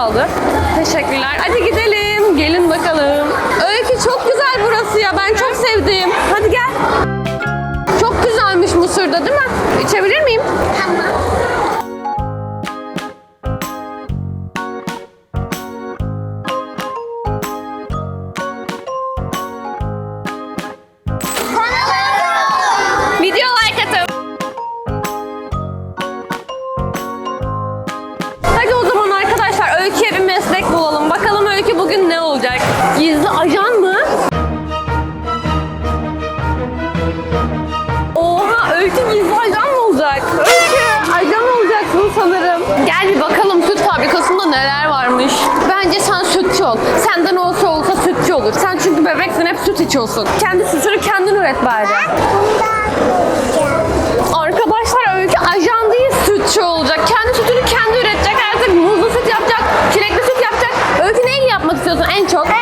aldı. Teşekkürler. Hadi gidelim. Öykü ajan olacaksın sanırım. Gel bir bakalım süt fabrikasında neler varmış. Bence sen sütçü ol. Senden olsa olsa sütçü olur. Sen çünkü bebeksin hep süt içiyorsun. Kendi sütünü kendin üret bari. Arkadaşlar Öykü ajan değil sütçü olacak. Kendi sütünü kendi üretecek. Artık muzlu süt yapacak, çilekli süt yapacak. Öykü neyle yapmak istiyorsun en çok?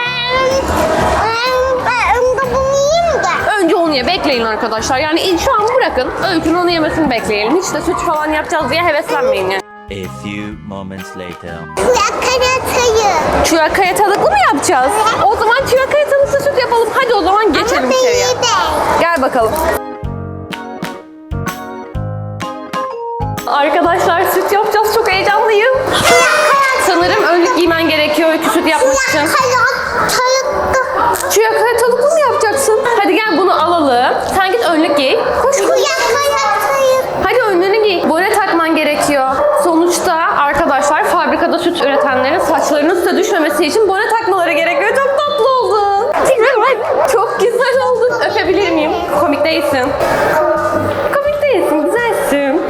Onu. Bekleyin arkadaşlar. Yani şu an bırakın. Öykünün onu yemesini bekleyelim. Hiç de süt falan yapacağız diye heveslenmeyin yani. A few moments later. Yakalatayım. Çuya talıklı mı yapacağız? O zaman çuya talıklı süt yapalım. Hadi o zaman geçelim Ama içeriye. Gel bakalım. Arkadaşlar süt yapacağız. Çok heyecanlıyım. Sanırım önlük giymen gerekiyor öykü süt yapmak için. Yakalatayım. Çuya tavuklu mu yapacaksın? Hadi gel bunu alalım. Sen git önlük giy. Koş koş. Hadi önlüğünü giy. Bone takman gerekiyor. Sonuçta arkadaşlar fabrikada süt üretenlerin saçlarının süte düşmemesi için bone takmaları gerekiyor. Çok tatlı oldun. Çok güzel oldun. Öpebilir miyim? Komik değilsin. Komik değilsin. Güzelsin.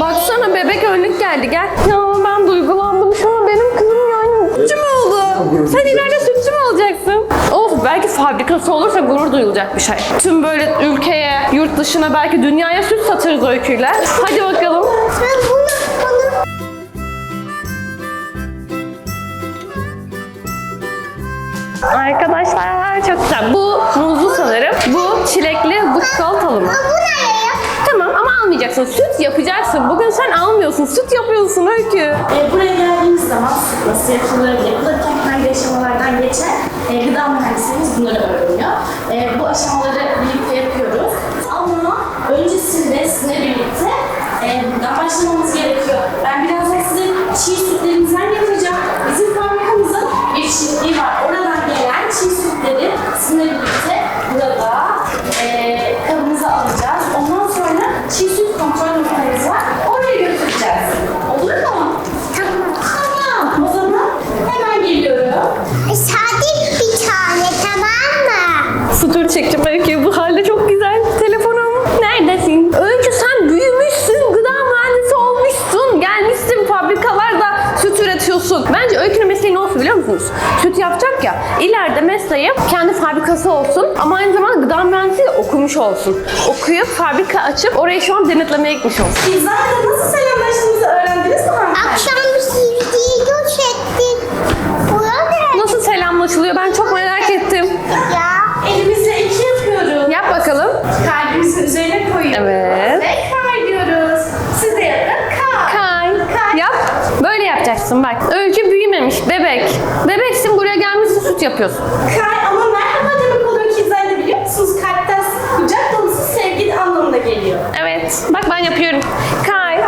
Baksana bebek önlük geldi. Gel. Ya ben duygulandım. Şu an benim kızım yani mü oldu? Sen ileride fabrikası olursa gurur duyulacak bir şey. Tüm böyle ülkeye, yurt dışına belki dünyaya süt satırız öyküyle. Hadi bakalım. Arkadaşlar çok güzel. Bu muzlu sanırım. Bu çilekli, bu çikolatalı mı? bu nereye? Almayacaksın. Süt yapacaksın. Bugün sen almıyorsun. Süt yapıyorsun Öykü. E, buraya geldiğimiz zaman süt nasıl yapılır, yapılırken hangi aşamalardan geçer, e, gıda mühendislerimiz bunları öğreniyor. E, bu aşamaları birlikte yapıyoruz. Ama öncesinde sizinle birlikte e, buradan başlamamız gerekiyor. Ben birazdan size çiğ sütlerimizden getireceğim. Bizim fabrikamızın bir çiftliği var. Oradan gelen çiğ sütleri sizinle birlikte olsun. Okuyup fabrika açıp oraya şu an denetlemeye gitmiş olsun. Siz zaten nasıl selamlaştığımızı öğrendiniz mi hanımefendi? Akşam bir göçettik. Burada Nasıl selamlaşılıyor ben çok merak ettim. ya. Elimizle iki yapıyoruz. Yap bakalım. Kalbimizin üzerine koyuyoruz. Evet. Ve kay diyoruz. Siz de yapın. Kay. Kay. Kay. Yap. Böyle yapacaksın bak. Öykü büyümemiş. Bebek. Bebeksin buraya gelmişsin süt yapıyorsun. Kay ama merhaba demek oluyor ki izlerinde biliyor musunuz? Kalpten kucak dolusu sevgi anlamına geliyor. Evet. Bak ben yapıyorum. Kay.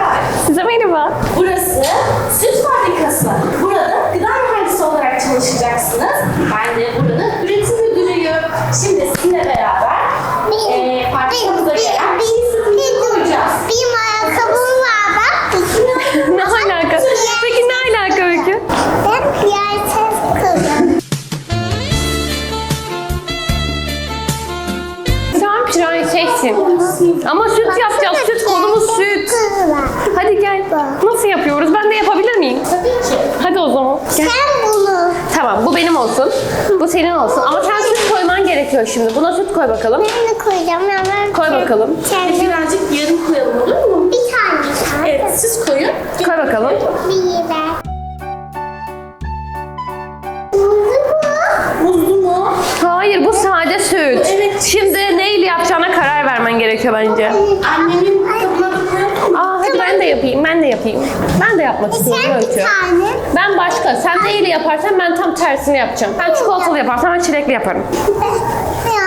Size merhaba. Burası süt fabrikası. Burada gıda mühendisi olarak çalışacaksınız. Ben de buranın üretim müdürüyüm. Şimdi sizinle beraber Gel. Nasıl yapıyoruz? Ben de yapabilir miyim? Tabii ki. Hadi o zaman. Gel. Sen bunu. Tamam bu benim olsun. Bu senin olsun. Ama sen süt koyman gerekiyor şimdi. Buna süt koy bakalım. Ben de koyacağım ya ben. Koy bakalım. Kendim Birazcık yarım koyalım olur mu? bir tane. Evet siz koyun. Koy bakalım. Bir ver. Muzlu mu? Hayır bu sade süt. Evet. Şimdi neyle yapacağına karar vermen gerekiyor bence. Annemin yapayım, ben de yapayım. Ben de yapmak istiyorum Sen bir Öykü. tane. Ben başka. Sen neyle yaparsan ben tam tersini yapacağım. Ben çikolatalı yaparsam ben çilekli yaparım. Ya.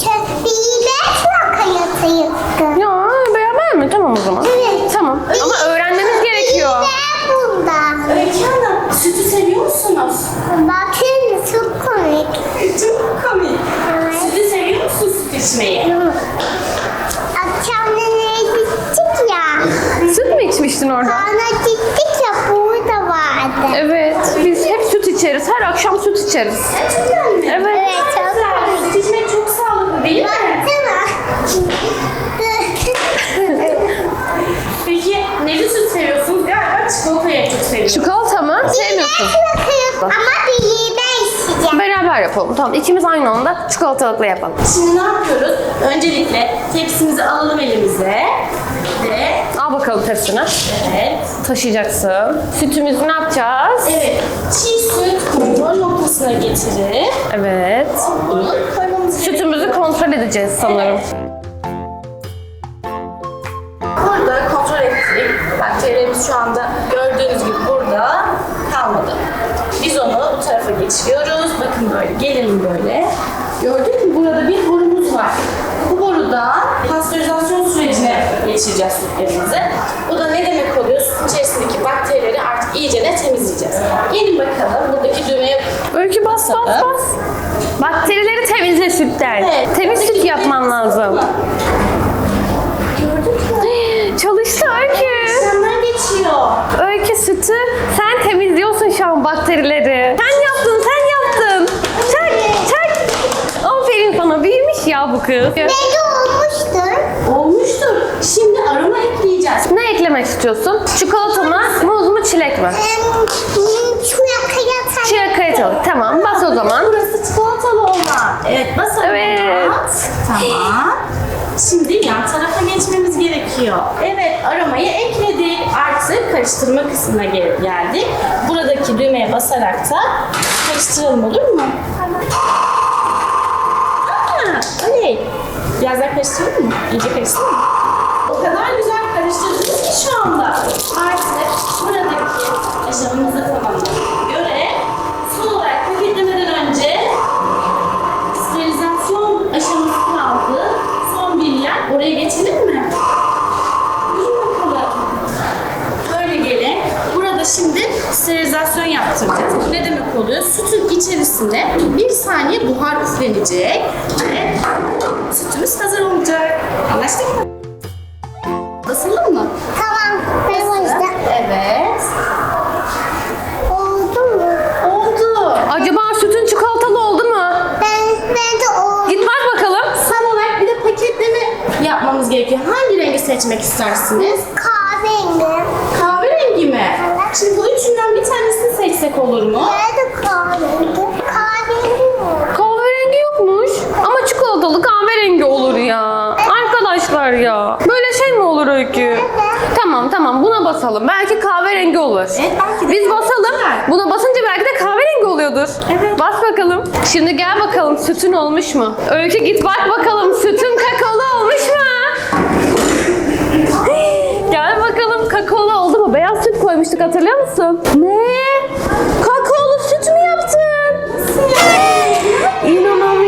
Şey, bir beş dakika yatayım. Ya beraber mi? Tamam o zaman. Evet. Tamam. Ama öğrenmemiz gerekiyor. Bir de bunda. Öykü Hanım, sütü seviyor musunuz? Bakın çok komik. Çok komik. Sütü seviyor musun süt içmeyi? Akşam nereye gittik ya. Süt mü içmiştin orada? Kana gittik ya burada vardı. Evet. Biz hep süt içeriz. Her akşam süt içeriz. Gerçekten mi? Evet. Evet çok Güzel. Süt içmek çok sağlıklı değil mi? Peki neli süt seviyorsunuz? Galiba çikolatayı çok seviyorum. Çikolata mı? Sevmiyorsun. Ama bir ben içeceğim. Beraber yapalım. Tamam. ikimiz aynı anda çikolatalıkla yapalım. Şimdi ne yapıyoruz? Öncelikle tepsimizi alalım elimize. Bakalım evet. Taşıyacaksın. Sütümüzü ne yapacağız? Evet. Çiğ süt kontrol noktasına getirip Evet. koymamız. Sütümüzü kontrol edeceğiz sanırım. Burada kontrol ettik. Bakterilerimiz şu anda gördüğünüz gibi burada kalmadı. Biz onu bu tarafa geçiriyoruz. Bakın böyle gelelim böyle. Gördük mü burada bir borumuz var. Bu borudan pastörizasyon sürecine geçireceğiz sütlerimizi. Bu da ne demek oluyor? Süt içerisindeki bakterileri artık iyice ne temizleyeceğiz. Gelin bakalım buradaki düğmeye Öykü bas bas bas. Bakterileri temizle sütten. Evet. Temiz süt yapman lazım. Gördük mü? Çalıştı Öykü. İşlemler geçiyor. Öykü sütü sen temizliyorsun şu an bakterileri. Sen yaptın sen yaptın. Çak çak. Aferin sana büyümüş ya bu kız. Şimdi aroma ekleyeceğiz. Ne eklemek istiyorsun? Çikolata mı, muz mu, çilek mi? Çilek kayıtalı. Tamam bas o zaman. Burası çikolatalı olan. Evet basalım. Evet. Tamam. Şimdi yan tarafa geçmemiz gerekiyor. Evet aromayı ekledik. Artık karıştırma kısmına gel- geldik. Buradaki düğmeye basarak da karıştıralım olur mu? Aa, oley. Biraz daha karıştıralım mı? İyice karıştıralım mı? O kadar güzel karıştırdınız ki şu anda. Artık buradaki aşamamızı tamamladık. göre son olarak paketlemeden önce sterilizasyon aşaması kaldı. Son bir yer. Oraya geçelim mi? Böyle gelin. Burada şimdi sterilizasyon yaptıracağız. Ne demek oluyor? Sütün içerisine bir saniye buhar üflenecek ve sütümüz hazır olacak. Anlaştık mı? Basılalım mı? Tamam. Ben başta. Evet. Oldu mu? Oldu. Acaba sütün çikolatalı oldu mu? Ben, ben de oldu. Git bak bakalım. Son olarak bir de paketleme yapmamız gerekiyor. Hangi rengi seçmek istersiniz? Kahverengi. Kahverengi mi? Şimdi bu üçünden bir tanesini seçsek olur mu? Nerede kahverengi? Kahverengi mi? Kahverengi yokmuş. Ama çikolatalı kahverengi olur ya. Arkadaşlar ya. Böyle olur Öykü? Tamam tamam buna basalım. Belki kahverengi olur. Evet, belki de Biz basalım. Buna basınca belki de kahverengi oluyordur. Evet. Bas bakalım. Şimdi gel bakalım sütün olmuş mu? Öykü git bak bakalım sütün kakaolu olmuş mu? Gel bakalım kakaolu oldu mu? Beyaz süt koymuştuk hatırlıyor musun? Ne? Kakaolu süt mü yaptın? İnanamıyorum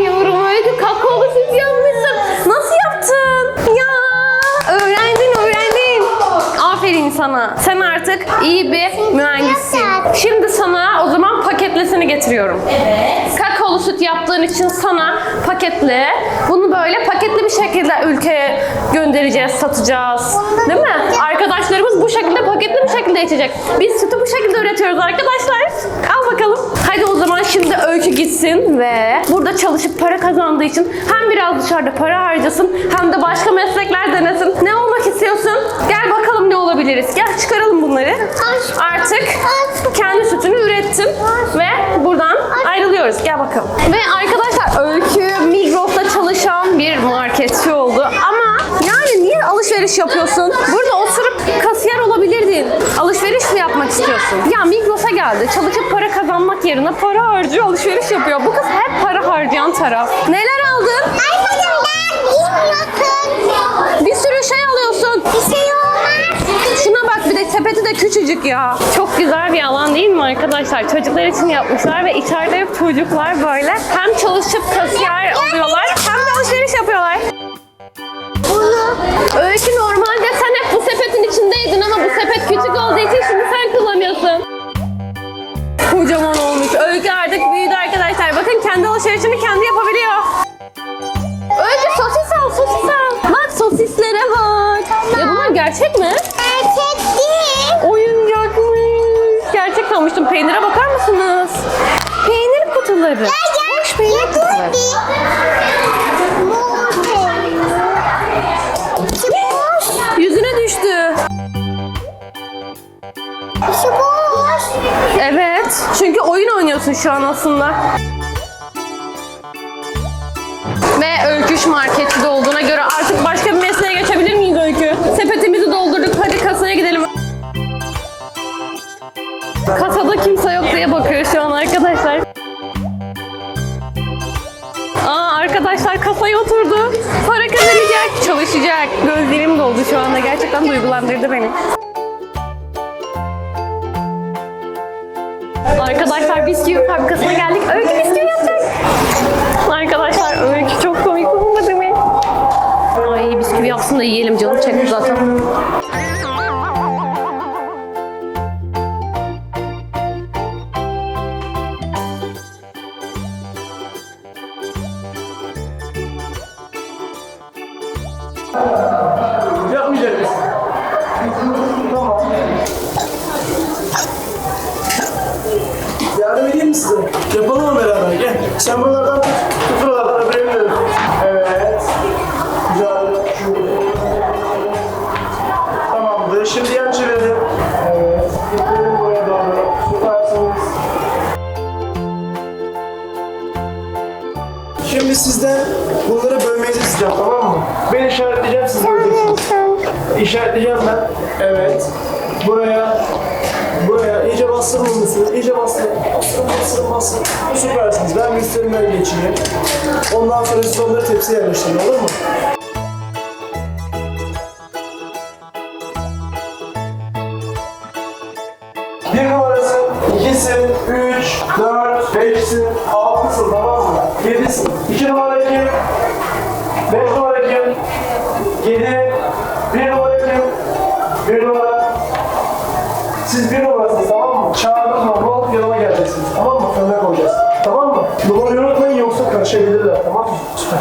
sana. Sen artık iyi bir mühendissin. Şimdi sana o zaman paketlesini getiriyorum. Evet. Kakaolu süt yaptığın için sana paketle. Bunu böyle paketli bir şekilde ülkeye göndereceğiz, satacağız. Değil mi? Arkadaşlarımız bu şekilde paketli bir şekilde içecek. Biz sütü bu şekilde üretiyoruz arkadaşlar. Al bakalım. Hadi o zaman şimdi Öykü gitsin ve burada çalışıp para kazandığı için hem biraz dışarıda para harcasın hem de başka meslekler denesin. Ne olmak istiyorsun? Gel bakalım ne olabiliriz. Gel çıkaralım bunları. Artık kendi sütünü ürettin ve buradan ayrılıyoruz. Gel bakalım. Ve arkadaşlar Öykü Migros'ta çalışan bir marketçi oldu. Ama yani niye alışveriş yapıyorsun? Burada oturup kasiyer olabilirdin. Alışveriş mi yapmak istiyorsun? Ya Migros'a geldi. Çalışıp para kazanmak yerine para harcıyor, alışveriş yapıyor. Bu kız hep para harcayan taraf. Neler aldın? Ben bilmiyorum. Küçücük ya. Çok güzel bir alan değil mi arkadaşlar? Çocuklar için yapmışlar ve içeride hep çocuklar böyle hem çalışıp kasiyer oluyorlar hem de alışveriş yapıyorlar. Öykü normalde sen hep bu sepetin içindeydin ama bu sepet küçük olduğu için şimdi sen kullanıyorsun. Kocaman olmuş. Öykü artık büyüdü arkadaşlar. Bakın kendi alışverişini kendi yapabiliyor. Öykü sosis al, sosis al. Bak sosislere bak. Ya bunlar gerçek mi? Değil. Sanmıştım. Peynire bakar mısınız? Peynir kutuları. Boş peynir kutuları. Yüzüne düştü. Boş. Evet. Çünkü oyun oynuyorsun şu an aslında. Ve öyküş marketçide olduğuna göre artık başka bir mesleğe geçebilir Kasada kimse yok diye bakıyor şu an arkadaşlar. Aa arkadaşlar kasaya oturdu. Para kazanacak, çalışacak. Gözlerim doldu şu anda. Gerçekten duygulandırdı beni. Arkadaşlar bisküvi fabrikasına geldik. Öykü bisküvi yapacak. Arkadaşlar öykü çok komik olmadı mı? Ay bisküvi yapsın da yiyelim canım çekti zaten. Mısınız? İyice bastırın. Bastırın, bastırın, bastırın. Süpersiniz. Ben müşterimden geçeyim. Ondan sonra siz onları tepsiye yerleştirin olur mu? Bir numarası, ikisin, üç, dört, Numarayı unutmayın yoksa karışabilirler tamam mı? Süper.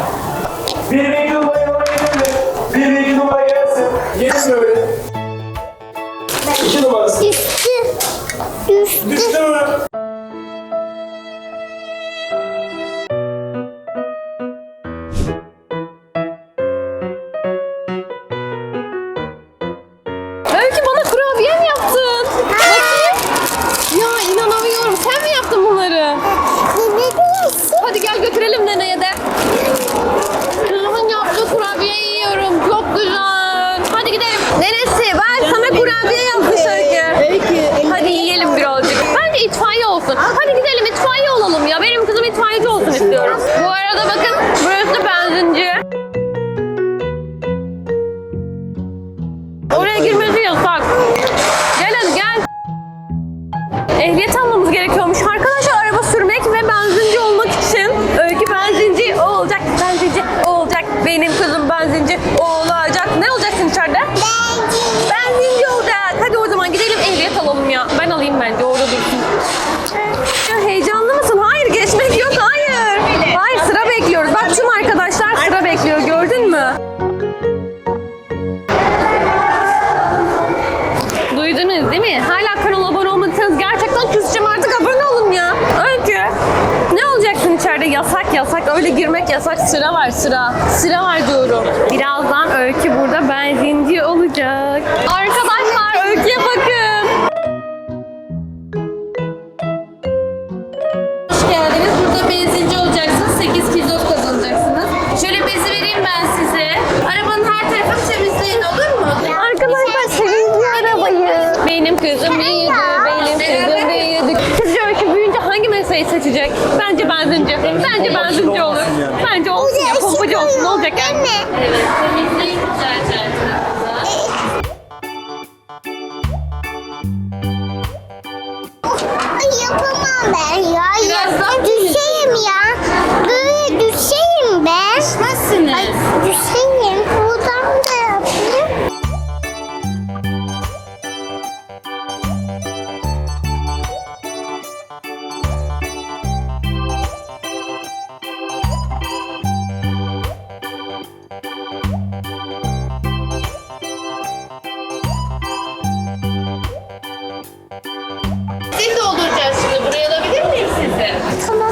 Sıra var sıra. Sıra var diyorum. Birazdan Öykü burada benzinci olacak.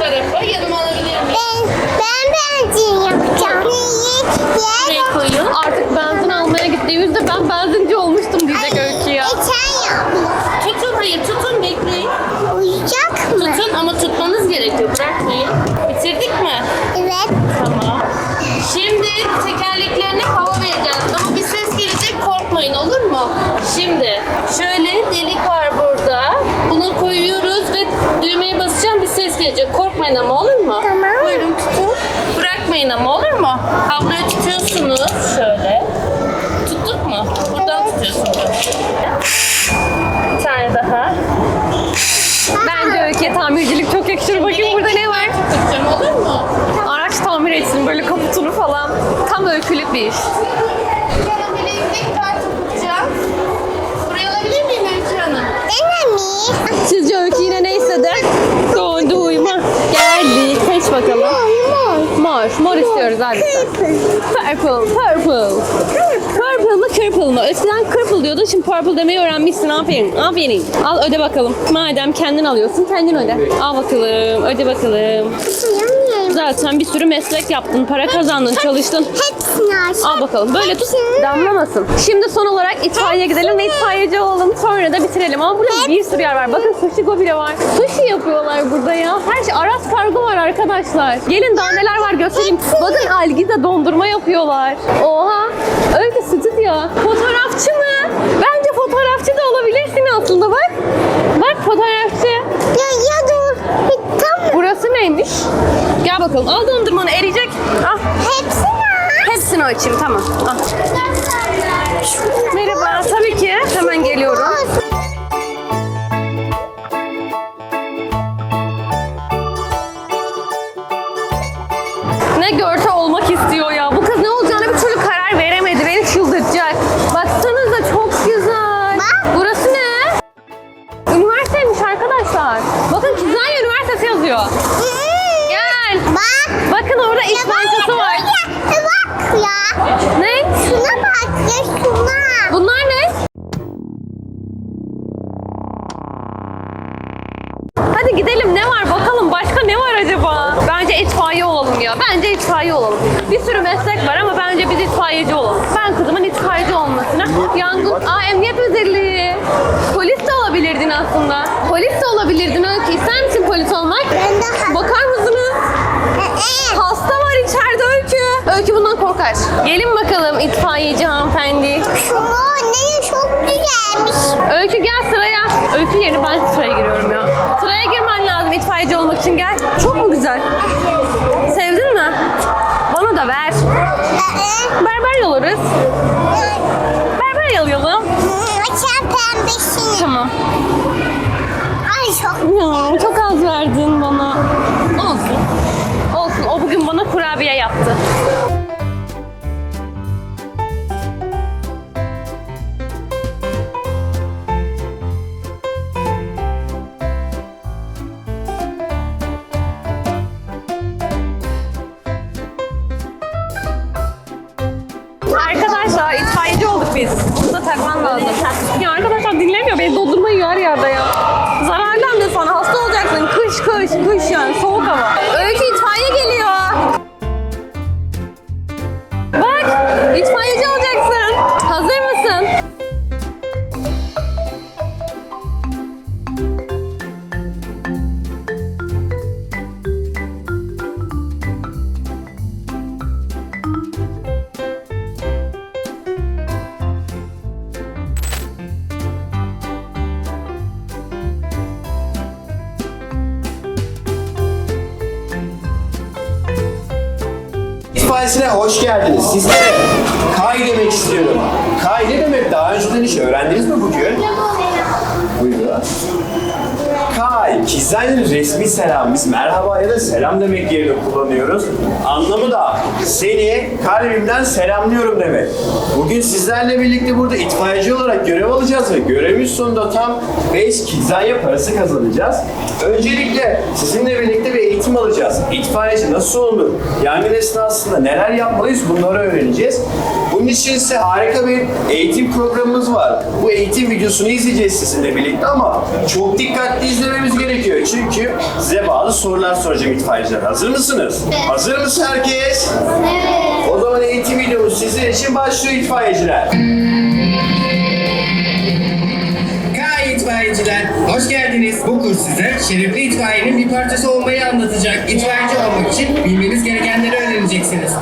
Tarafa yanıma alabilir miyim? Ben, ben benzin yapacağım. Buraya koyun. Artık benzin almaya gittiğimizde ben benzinci olmuştum diyecek Öykü ya. Geçen yap. Tutun hayır tutun bekleyin. Uyuyacak mı? Tutun ama tutmanız gerekiyor. Bırakmayın. Bitirdik mi? Evet. Tamam. Şimdi tekerleklerine hava vereceğiz ama bir ses gelecek korkmayın olur mu? Şimdi şöyle delik var burada. Bunu koyuyoruz ve düğmeye basacağım bir ses Korkmayın ama olur mu? Tamam. Buyurun tutun. Bırakmayın ama olur mu? Kabloyu tutuyorsunuz şöyle. Tuttuk mu? Buradan tutuyorsunuz. Bir tane daha. Bence Öykü'ye tamircilik çok yakışır. Bakayım burada ne var? Tutacağım olur mu? Araç tamir etsin böyle kaputunu falan. Tam öykülük bir iş. Mor istiyoruz hadi. Purple. Purple. Purple mı purple mı? Eskiden purple diyordu şimdi purple demeyi öğrenmişsin. Aferin. Aferin. Al öde bakalım. Madem kendin alıyorsun kendin öde. Al bakalım. Öde bakalım. Yiyemeyeyim. Zaten bir sürü meslek yaptın. Para kazandın. Çalıştın. Aç. Al bakalım. Böyle tut. Damlamasın. Şimdi son olarak itfaiye gidelim ve itfaiyeci olalım. Sonra da bitirelim. Ama burada bir sürü yer var. Bakın sushi go bile var. Sushi yapıyorlar burada ya. Her şey Aras kargo var arkadaşlar. Gelin daha neler var göstereyim. Bakın Algida dondurma yapıyorlar. Oha. Öyle stüdyo. Fotoğrafçı mı? Bence fotoğrafçı da olabilirsin aslında bak. Bak fotoğrafçı. Ya ya dur. Burası neymiş? Gel bakalım. Al dondurmanı eriyecek. Al. hepsini aç. Hepsini ölçeyim tamam. Al. Merhaba, tabii ki. Hemen geliyorum. Ne görse olmak istiyor Ya, çok az verdin bana. Olsun. Olsun. O bugün bana kurabiye yaptı. Kizanya'nın resmi selam. Biz merhaba ya da selam demek yerine kullanıyoruz. Anlamı da seni kalbimden selamlıyorum demek. Bugün sizlerle birlikte burada itfaiyeci olarak görev alacağız ve görevimiz sonunda tam 5 Kizanya parası kazanacağız. Öncelikle sizinle birlikte bir eğitim alacağız. İtfaiyeci nasıl olur? Yangın esnasında neler yapmalıyız bunları öğreneceğiz. Bunun için ise harika bir eğitim programımız var. Bu eğitim videosunu izleyeceğiz sizinle birlikte ama çok dikkatli izlememiz gerekiyor. Çünkü size bazı sorular soracağım itfaiyeciler. Hazır mısınız? Hazır mısın herkes? Evet. O zaman eğitim videomuz sizin için başlıyor itfaiyeciler. K itfaiyeciler, hoş geldiniz. Bu kurs size şerefli itfaiyenin bir parçası olmayı anlatacak. İtfaiyeci olmak için bilmeniz gerekenleri öğreneceksiniz.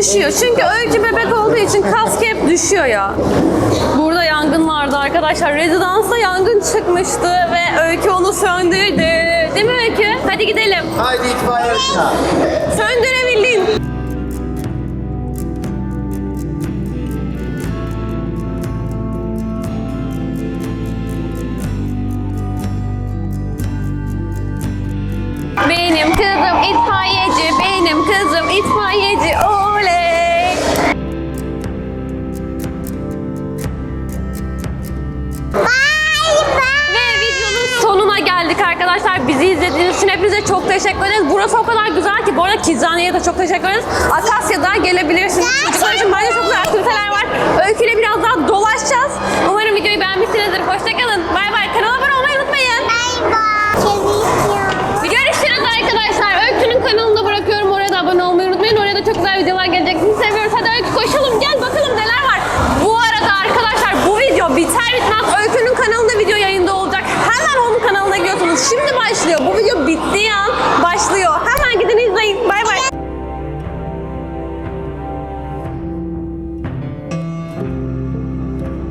Düşüyor. Çünkü Öykü bebek olduğu için kask hep düşüyor ya. Burada yangın vardı arkadaşlar. Rezidansta yangın çıkmıştı ve Öykü onu söndürdü. Değil mi Öykü? Hadi gidelim. Haydi itfaiye yarışına. Söndürebildin. Bizi izlediğiniz için hepinize çok teşekkür ederiz. Burası o kadar güzel ki. Bu arada Kidzaniye'ye de çok teşekkür ederiz. Akasya'da gelebilirsiniz. Çocuklar için bence çok güzel aktiviteler var. Öyküyle biraz daha dolaşacağız. Umarım videoyu beğenmişsinizdir. Hoşçakalın. Bay bay. Kanala abone olmayı unutmayın. Bay bay. Görüşürüz arkadaşlar. Öykü'nün kanalını da bırakıyorum. Oraya da abone olmayı unutmayın. Oraya da çok güzel videolar gelecek. Sizi seviyoruz. Hadi Öykü koşalım. Gel bakalım neler Şimdi başlıyor. Bu video bittiği an